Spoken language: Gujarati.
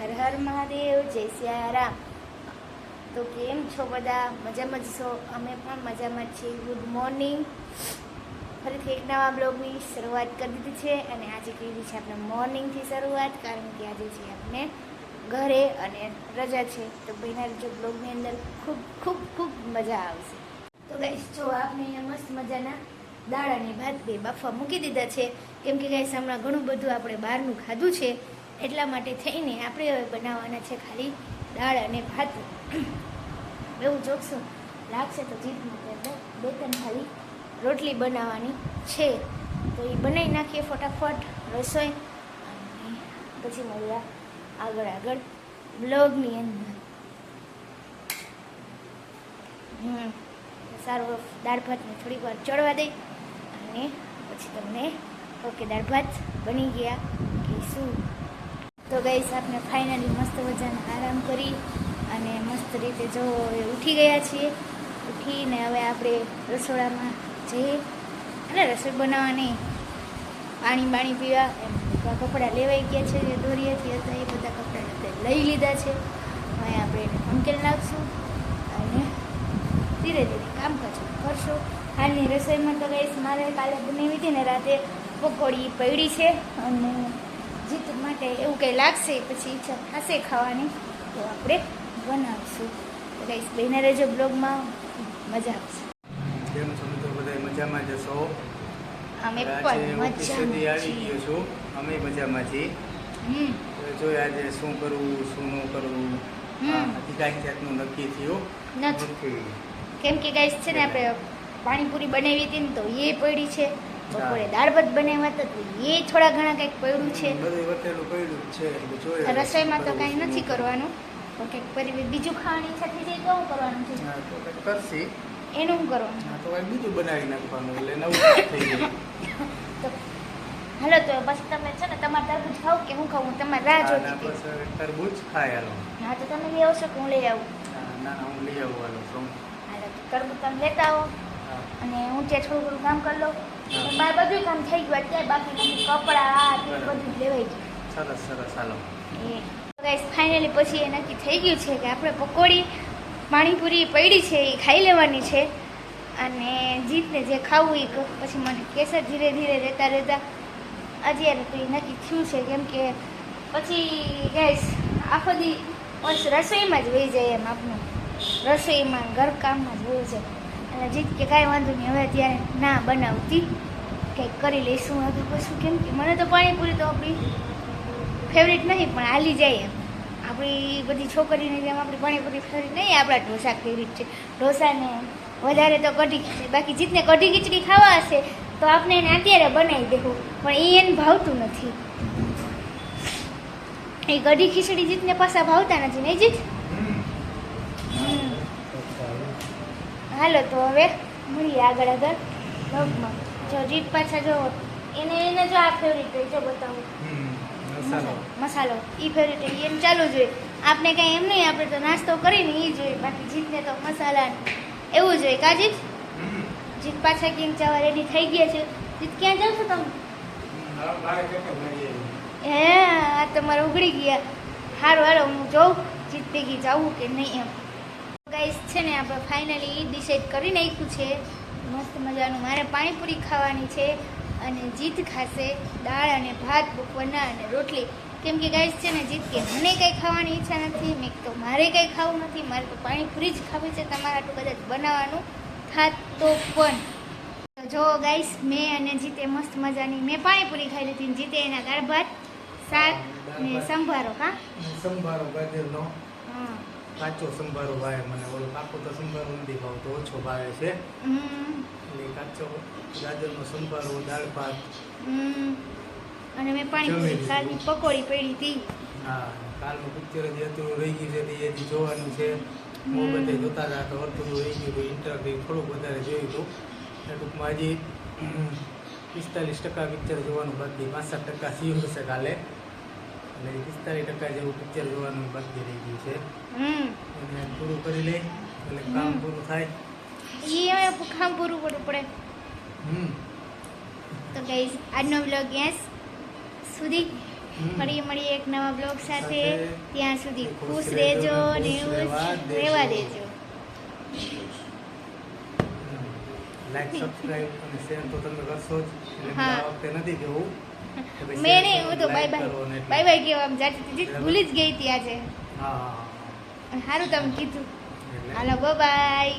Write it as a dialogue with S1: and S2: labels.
S1: હર હર મહાદેવ, જય સિયારામ. તો કેમ છો બધા? મજામાં જ છો? અમે પણ મજામાં છીએ. ગુડ મોર્નિંગ ફરીથી એક નવા બ્લોગની શરૂઆત કરી દીધી છે અને આજે કરી છે આપણે મોર્નિંગથી શરૂઆત, કારણ કે આજે છે આપણે ઘરે અને રજા છે. તો ભાઈના જો બ્લોગની અંદર ખૂબ ખૂબ ખૂબ મજા આવશે. તો ગાઈશ જો આપણે અહીંયા મસ્ત મજાના દાળ અને ભાત બે બાફવા મૂકી દીધા છે. કેમ કે ગાઈશ હમણાં ઘણું બધું આપણે બહારનું ખાધું છે. એટલા માટે થઈને આપણે હવે બનાવવાના છે ખાલી દાળ અને ભાત. એવું જોખશું લાગશે તો જીતમાં બે ત્રણ ખાલી રોટલી બનાવવાની છે. તો એ બનાવી નાખીએ ફટાફટ રસોઈ. અને પછી મળ્યા આગળ આગળ બ્લોગની અંદર. હમ. સારું દાળ ભાતને થોડીક વાર ચડવા દઈ અને પછી તમને ઓકે, દાળ ભાત બની ગયા. કે શું? તો ગઈશ આપણે ફાઇનલી મસ્ત મજાનો આરામ કરી અને મસ્ત રીતે જો ઉઠી ગયા છીએ. ઉઠીને હવે આપણે રસોડામાં જઈએ. અને રસોઈ બનાવવાની પાણી બાણી પીવા એમ કપડાં લેવાઈ ગયા છે જે દોરીએથી હતા, એ બધા કપડાં લઈ લીધા છે. હવે આપણે એને ઉંકેલ નાખશું અને ધીરે ધીરે કામ કરશું. કરશું હાલની રસોઈમાં તો ગઈશ મારે કાલે બનાવી હતી ને રાતે પકોડી પડી છે અને જીત માટે એવું કંઈ લાગશે પછી ઈચ્છા થશે ખાવાની તો આપણે બનાવીશું. તો કઈ બહેને રહેજો બ્લોગમાં. મજા આવશે.
S2: કેમ છો મિત્રો? બધા મજામાં જશો
S1: અમે પણ મજામાં
S2: આવી ગયો છું. અમે મજામાં છીએ. આજે શું કરવું શું ન કરવું? હજી કાંઈ જાતનું નક્કી થયું.
S1: નથી. કેમ કે ગાઈસ છે ને આપણે પાણીપુરી બનાવી હતી ને તો એ પડી છે. બપોરે દાળ ભાત બનાવ્યા હતા તો એ થોડા ઘણા કંઈક પડ્યું છે.
S2: બધું વટેલું પડ્યું છે એટલે જોઈએ હવે
S1: રસોઈમાં તો કાંઈ નથી કરવાનું. તો કંઈક પરી બીજું ખાવાની ઈચ્છા થઈ જાય તો હું કરવાનું છે?
S2: હા, કરશી.
S1: એનું શું કરવાનું
S2: તો બીજું બનાવી નાખવાનું એટલે નવું થઈ જાય
S1: તો હાલો તો પછી તમે છે ને તમારે તરબૂચ ખાવ કે હું ખાવું તમારે રાહ
S2: હા,
S1: જોતી હતી.
S2: તરબૂચ ખાય હાલો
S1: હા તો તમે લઈ આવશો કે હું લઈ આવું?
S2: હા, ના ના હું લઈ આવું હાલો
S1: હાલો તરબૂચ તમે લેતા આવો. અને હું. ત્યાં થોડું ઘણું કામ કરી લઉં
S2: હા.
S1: મારે બધું કામ થઈ ગયું અત્યારે બાકી કપડાં આ બધું લેવાય છે.
S2: સરસ સરસ હાલો.
S1: ગાઈસ ફાઇનલી પછી એ નક્કી થઈ ગયું છે કે આપણે પકોડી પાણીપુરી પડી છે એ ખાઈ લેવાની છે. અને જીતને જે ખાવું એ પછી મને કેસર ધીરે ધીરે રહેતા રહેતા અત્યારે તો એ નક્કી થયું છે કેમ કે પછી ગેસ આખો દી બસ રસોઈમાં જ વહી જાય એમ આપણું. રસોઈમાં ઘરકામમાં જ વહી જાય. અને જીત કે કાંઈ વાંધો નહીં. હવે ત્યારે ના બનાવતી. કંઈક કરી લઈશું. આગળ પછી કેમ કે મને તો પાણીપુરી તો આપણી ફેવરિટ નહીં પણ હાલી જાય એમ. આપણી બધી છોકરીની જેમ આપણી પાણીપુરી ફેવરેટ નહીં, આપણા ઢોસા ફેવરેટ છે. ઢોસાને વધારે તો કઢી ખીચડી. બાકી જીતને કઢી ખીચડી ખાવા હશે, તો આપણે એને અત્યારે બનાવી દેવું. પણ એ એને ભાવતું નથી. એ કઢી ખીચડી જીતને પાછા ભાવતા નથી. નહીં જીત? હાલો તો હવે મળીએ આગળ આગળ બ્લોગમાં જો જીત પાછા જો એને એને જો આ ફેવરિટ હોય જો બતાવું.
S2: મસાલો.
S1: એ ફેવરિટ હોય એમ ચાલુ જોઈએ આપણે કાંઈ એમ નહીં આપણે તો નાસ્તો કરીને એ જોઈએ બાકી જીતને તો મસાલા એવું જોઈએ કાજી જીત? પાછા ક્યાંક જવા રેડી થઈ ગયા છે. જીત ક્યાં જાવ છો તમે.
S2: હે
S1: આ તમારે ઉગડી ગયા. સારું હાલો હું જોઉં જીત ભેગી જાવું કે નહીં એમ. ગાઈસ છે ને આપણે ફાઇનલી ડિસાઈડ કરી નાખ્યું છે. મસ્ત મજાનું. મારે પાણીપુરી ખાવાની છે અને જીત ખાશે દાળ અને ભાત બપોરના અને રોટલી. કેમ કે ગાઈસ છે ને જીત કે મને કંઈ ખાવાની ઈચ્છા નથી મેં તો મારે કંઈ ખાવું નથી મારે તો પાણીપુરી જ ખાવી છે તમારા આટલું કદાચ બનાવવાનું થાત તો પણ. જો ગાઈસ મેં અને જીતે મસ્ત મજાની મેં પાણીપુરી ખાઈ લીધી જીતે એના દાળ ભાત શાક ને સંભારો હા?
S2: સંભારો ગાજરનો. કાચો સંભારો ભાવે મને ઓલો પાકો તો સંભારો નથી ભાવતો ઓછો ભાવે છે. એટલે કાચો ગાજરનો સંભારો દાળ ભાત.
S1: અને મેં
S2: પાણી
S1: કાલની પકોડી પડી હતી.
S2: હા કાલનું પિક્ચર જે હતું રહી ગયું છે એ હજી જોવાનું છે.
S1: હમ.
S2: બધે જોતા હતા તો અડધું રહી ગયું હતું ઇન્ટરવ્યુ થોડુંક વધારે જોયું હતું. એ ટૂંકમાં હજી પિસ્તાલીસ ટકા પિક્ચર જોવાનું બાકી પાસઠ ટકા થયું હશે કાલે. એટલે પિસ્તાલીસ ટકા જેવું પિક્ચર જોવાનું બાકી રહી ગયું છે. પૂરું કરી લે એટલે કામ પૂરું થાય.
S1: એ કામ પૂરું કરવું પડે.
S2: હમ.
S1: તો ગાઈઝ આજનો બ્લોગ યસ સુધી. ફરી મળીએ એક નવા બ્લોગ સાથે. ત્યાં સુધી
S2: ખુશ રહેજો ને રહેવા દેજો. લાઈક સબસ્ક્રાઇબ અને શેર તો તમે કરશો જ. એટલે. આ વખતે નથી કેવું
S1: મેં નહીં હું તો બાય બાય બાય બાય કેવા આમ જાતી ભૂલી જ ગઈ હતી આજે.
S2: હા
S1: સારું તમે કીધું. હાલો બાય